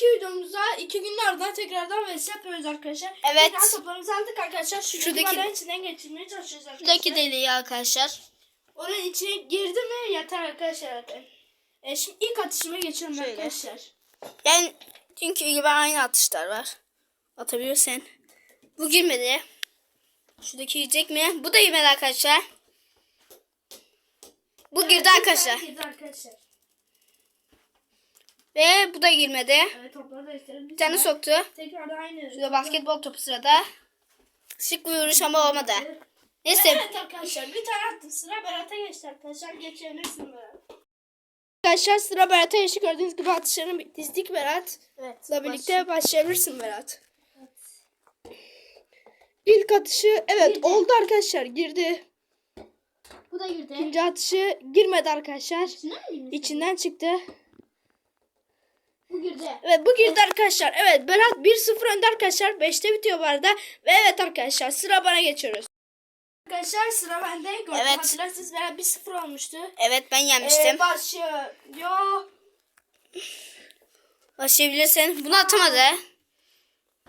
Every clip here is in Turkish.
önceki videomuzda iki günün ardından tekrardan vs yapıyoruz arkadaşlar. Evet. Tekrar toplarımızı aldık arkadaşlar. Şuradaki Şuradaki- barların içinden geçirmeye çalışıyoruz arkadaşlar. Buradaki deliği arkadaşlar. Onun içine girdi mi yeter arkadaşlar zaten. E, şimdi ilk atışıma geçiyorum Şöyle. arkadaşlar. Yani dünkü gibi aynı atışlar var. Atabilirsin. Bu girmedi. Şuradaki girecek mi? Bu da girmedi arkadaşlar. Bu girdi arkadaşlar. Girdi arkadaşlar. Ve bu da girmedi. Evet topları da isterim. Bir tane soktu. Tekrar aynı. Şurada basketbol topu sırada. Şık bir vuruş ama olmadı. Neyse. Evet arkadaşlar bir tane attım. Sıra Berat'a geçti arkadaşlar. Geçebilirsin Berat. Arkadaşlar sıra Berat'a geçti. Gördüğünüz gibi atışlarını dizdik Berat'la Evet. birlikte başlayabilirsin Berat. İlk atışı evet Girdi. oldu arkadaşlar girdi. Bu da girdi. İkinci atışı girmedi arkadaşlar. İçinden mi girdi? İçinden çıktı. Bu girdi. Evet bu girdi arkadaşlar. Evet Berat 1-0 önde arkadaşlar. 5'te bitiyor bu arada. Ve evet arkadaşlar sıra bana geçiyoruz. Arkadaşlar sıra bende. Gördüm. Evet. Hatırlarsınız Berat 1-0 olmuştu. Evet ben yenmiştim. Ee, başlıyor. Yo. Başlayabilirsin. Bunu atamadı.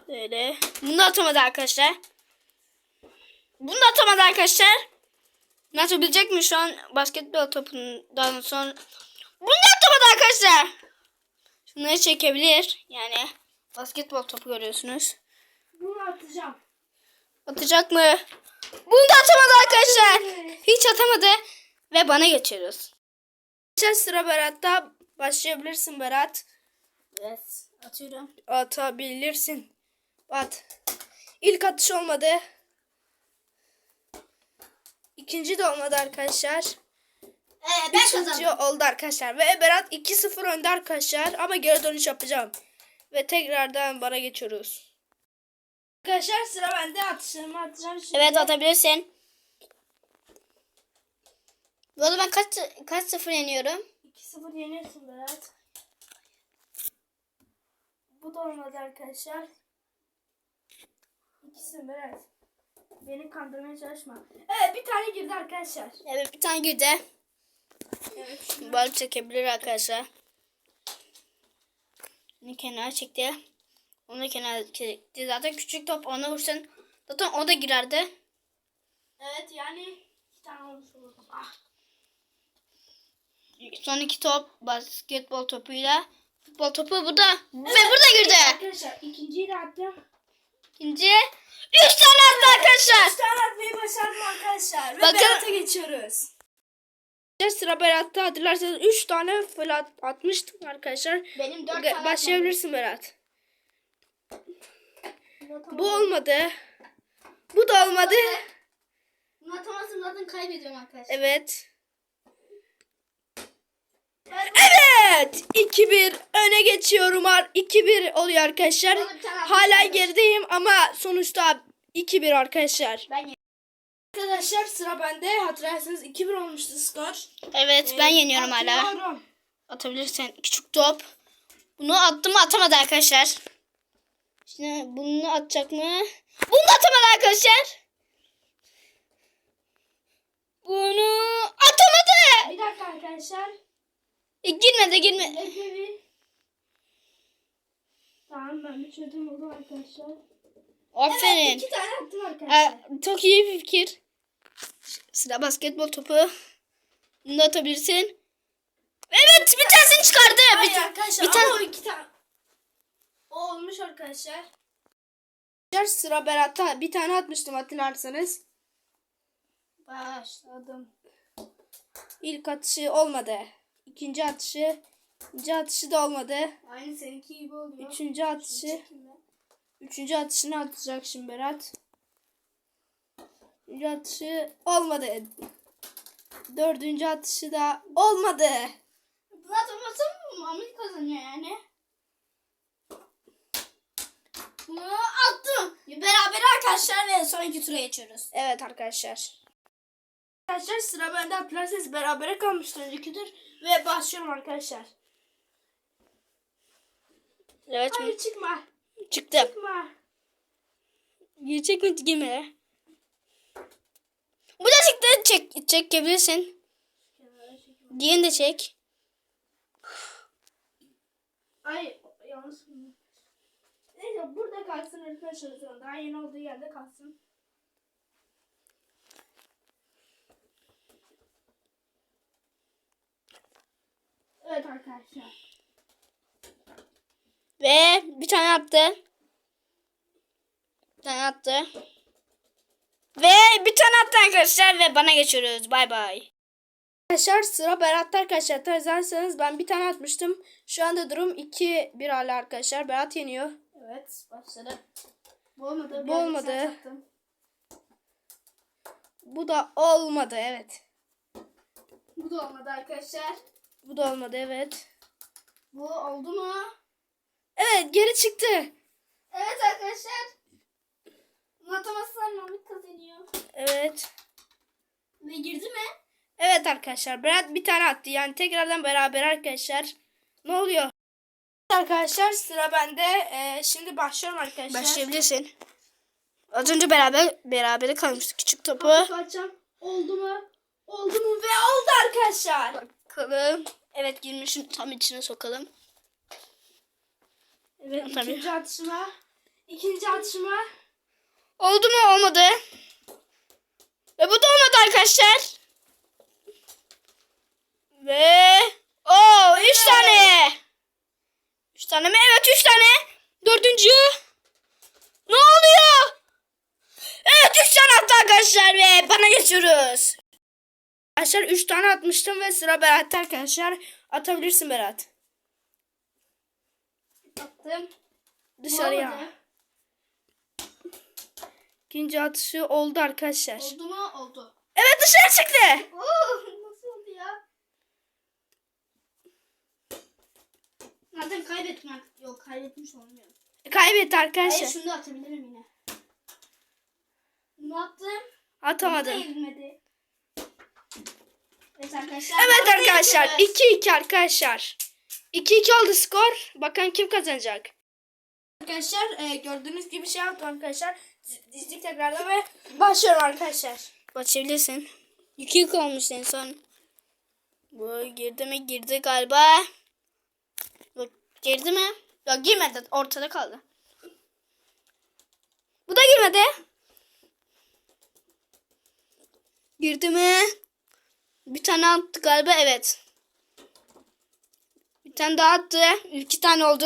Böyle. Bunu da atamadı arkadaşlar. Bunu da atamadı arkadaşlar. Ne atabilecek mi şu an basketbol topundan sonra? Bunu da atamadı arkadaşlar. Şunları çekebilir. Yani basketbol topu görüyorsunuz. Bunu atacağım. Atacak mı? Bunu da atamadı arkadaşlar. Hiç atamadı. Ve bana geçiyoruz. Arkadaşlar sıra Berat'ta. Başlayabilirsin Berat. Evet. Atıyorum. Atabilirsin. At. İlk atış olmadı. İkinci de olmadı arkadaşlar. Ee, ben kazandım. oldu arkadaşlar. Ve Berat 2-0 önde arkadaşlar. Ama geri dönüş yapacağım. Ve tekrardan bana geçiyoruz. Arkadaşlar sıra bende. Atışlarımı atacağım şimdi. Evet atabilirsin. Bu arada ben kaç, kaç sıfır yeniyorum? 2-0 yeniyorsun Berat. Bu da olmadı arkadaşlar. İkisi Berat. Beni kandırmaya çalışma. Evet bir tane girdi arkadaşlar. Evet bir tane girdi. Evet. Balık çekebilir arkadaşlar. Bunu kenara çekti. Onu da kenara çekti. Zaten küçük top ona vursun. Zaten o da girerdi. Evet yani iki tane olmuş oldu. Ah. Son iki top basketbol topuyla. Futbol topu bu da. Ve burada girdi. Arkadaşlar ikinciyi de attım. İkinci. Üç tane attı arkadaşlar. Üç tane atmayı başardım arkadaşlar. Ve Bakın- Berat'a geçiyoruz. Sıra Berat'ta hatırlarsanız 3 tane flat atmıştık arkadaşlar. Benim Ge- Başlayabilirsin Berat. Bu olmadı. Bu da olmadı. Bunu atamazsam zaten kaybediyorum arkadaşlar. Evet. Evet. 2-1 öne geçiyorum. Ar- 2-1 oluyor arkadaşlar. Tane Hala atmışsın. gerideyim ama sonuçta 2-1 arkadaşlar. Ben Arkadaşlar sıra bende. Hatırlarsanız 2-1 olmuştu skor. Evet ben Ee, yeniyorum hala. atıyorum. Atabilirsen küçük top. Bunu attım mı atamadı arkadaşlar. Şimdi bunu atacak mı? Bunu da atamadı arkadaşlar. Bunu atamadı. Bir dakika arkadaşlar. E, girmedi bir. Tamam ben bir çözüm buldum arkadaşlar. Aferin. Evet iki tane attım arkadaşlar. Ee, çok iyi bir fikir. Sıra basketbol topu. Bunu da atabilirsin. Evet bir tanesini çıkardı. Hayır Bir, arkadaşlar bir tane- ama o iki tane. O olmuş arkadaşlar. Arkadaşlar, sıra Berat'a bir tane atmıştım hatırlarsanız. Başladım. İlk atışı olmadı. İkinci atışı. ikinci atışı da olmadı. Aynı seninki gibi oluyor. Üçüncü atışı. Üçüncü atışını atacak şimdi Berat. Atışı olmadı. Dördüncü atışı da olmadı. Bunu atamasam Mahmut kazanıyor yani. Bunu attım. Beraber arkadaşlar ve sonraki tura geçiyoruz. Evet arkadaşlar. Arkadaşlar sıra bende hatırlarsanız berabere kalmıştı önceki tur. Ve başlıyorum arkadaşlar. Evet Hayır çıkma. çıktı. Çıkma. Girecek mi girme? Çıktı. Çek, çekebilirsin. Diğerini de çek. Ay ya olsun. Neyse burada kalsın şu an. Daha yeni olduğu yerde kalsın. Evet arkadaşlar. Ve bir tane attı. Bir tane attı. Ve bir tane attı arkadaşlar ve bana geçiyoruz. Bay bay. Arkadaşlar sıra Berat'ta arkadaşlar. Hatırlarsanız ben bir tane atmıştım. Şu anda durum 2-1 hala arkadaşlar. Berat yeniyor. Evet başladı. Bu olmadı. Bu olmadı. Bu da olmadı evet. Bu da olmadı arkadaşlar. Bu da olmadı evet. Bu oldu mu? Evet geri çıktı. Evet arkadaşlar. Kazanıyor. Evet. Ve girdi mi? Evet arkadaşlar Berat bir tane attı. Yani tekrardan beraber arkadaşlar. Ne oluyor? Arkadaşlar sıra bende. Ee, şimdi başlıyorum arkadaşlar. Başlayabilirsin. Az önce beraber berabere kalmıştık küçük topu. Açacağım. Oldu mu? Oldu mu? Ve oldu arkadaşlar. Bakalım. Evet girmişim tam içine sokalım. Evet Tabii. ikinci atışma. İkinci atışma. Oldu mu? Olmadı. Ve bu da olmadı arkadaşlar. Ve o üç tane. Üç tane mi? Evet üç tane. Dördüncü. Ne oluyor? Evet üç tane attı arkadaşlar ve bana geçiyoruz. Arkadaşlar üç tane atmıştım ve sıra Berat'ta arkadaşlar. Atabilirsin Berat. Attım. Dışarıya. İkinci atışı oldu arkadaşlar. Oldu mu? Oldu. Evet dışarı çıktı. Oo, nasıl oldu ya? Zaten kaybetmek. Yok kaybetmiş olmuyor. Kaybetti Hayır arkadaşlar. şunu da atabilirim yine. Bunu attım. Da Atamadım. Evet arkadaşlar. Evet arkadaşlar yapıyoruz. 2-2 arkadaşlar. 2-2 oldu skor. Bakın kim kazanacak. Arkadaşlar e, gördüğünüz gibi şey yaptım arkadaşlar. Diz- Dizdik tekrardan ve başlıyorum arkadaşlar. Başlayabilirsin. 2-2 olmuş en son. Bu girdi mi? Girdi galiba. Yok girdi mi? Yok girmedi. Ortada kaldı. Bu da girmedi. Girdi mi? Bir tane attı galiba evet. Bir tane daha attı. İki tane oldu.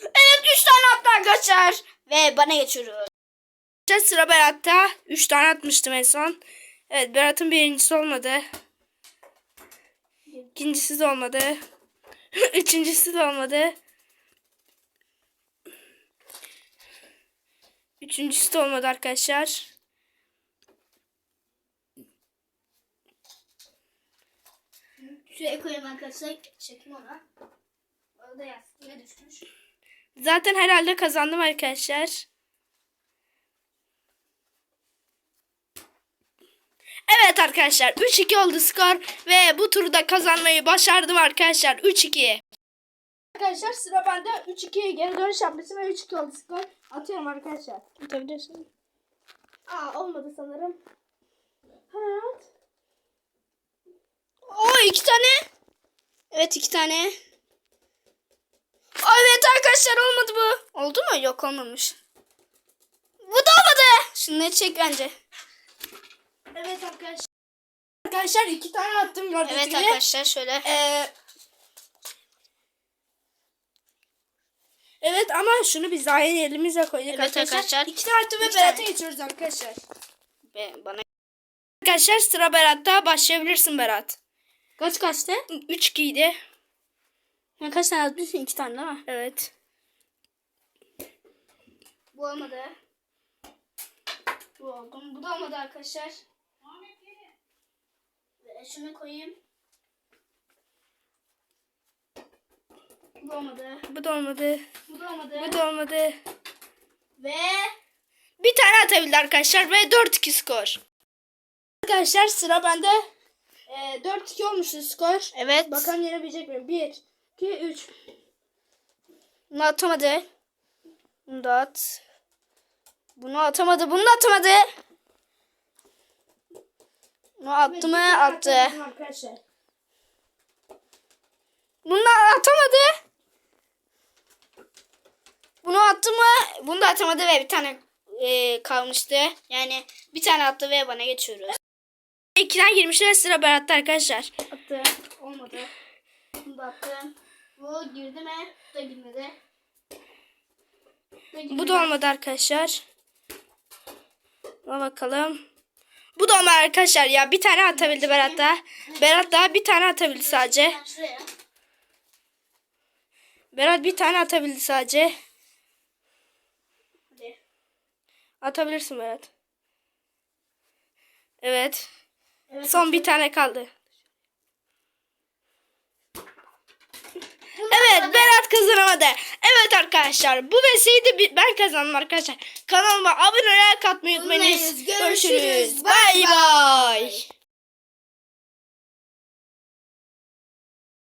Evet üç tane attı arkadaşlar. Ve bana geçiyoruz. Sıra Berat'ta. Üç tane atmıştım en son. Evet Berat'ın birincisi olmadı. İkincisi de olmadı. Üçüncüsü de olmadı. Üçüncüsü de olmadı arkadaşlar. Şuraya koyayım arkadaşlar. Çekeyim ona. Orada yastığa düşmüş. Zaten herhalde kazandım arkadaşlar. Evet arkadaşlar 3-2 oldu skor ve bu turu da kazanmayı başardım arkadaşlar 3-2. Arkadaşlar sıra bende 3-2'ye geri dönüş yapmışım ve 3-2 oldu skor. Atıyorum arkadaşlar. Atabilirsin. Aa olmadı sanırım. Evet. Oo iki tane. Evet iki tane. Evet arkadaşlar olmadı bu. Oldu mu? Yok olmamış. Bu da olmadı. Şunları çek bence. Evet arkadaşlar. Arkadaşlar iki tane attım gördüğünüz Evet gibi. arkadaşlar şöyle. Ee, Evet ama şunu biz daha yeni elimizle koyduk Evet arkadaşlar. arkadaşlar. İki tane attım ve Berat'a geçiyoruz arkadaşlar. Be, bana. Arkadaşlar sıra Berat'ta. Başlayabilirsin Berat. kaç kaçtı? 3 giydi. Ya kaç tane atmışsın? İki tane değil mi? Evet. Bu olmadı. Bu oldu. Bu da olmadı arkadaşlar. Ve şunu koyayım. Bu da olmadı. Bu da olmadı. Bu da olmadı. Bu da olmadı. Ve Bir tane atabildi arkadaşlar ve 4-2 skor. Arkadaşlar sıra bende. Ee, 4-2 olmuştu skor. Evet. Bakalım yenebilecek miyim? 1, 2, 3. Bunu atamadı. Bunu da at. Bunu atamadı. Bunu da atamadı. Bunu attı mı? Attı. Bunu atamadı. attı mı? Bunu da atamadı ve bir tane e, kalmıştı. Yani bir tane attı ve bana geçiyoruz. İkiden girmişti ve sıra Berat'ta arkadaşlar. Attı. Olmadı. Bunu da attım. Bu girdi mi? Bu da girmedi. Bu da girmedi. Bu da olmadı arkadaşlar. Buna bakalım. Bu da olmadı arkadaşlar ya. Bir tane atabildi Berat da. Berat daha bir tane atabildi sadece. Berat bir tane atabildi sadece. Atabilirsin Berat. Evet. Evet, Son bir tane kaldı. Evet Berat kazanamadı. Evet arkadaşlar bu bi- ben kazandım arkadaşlar. Kanalıma abone olmayı unutmayınız. Unutmayınız. Görüşürüz. Bay bay.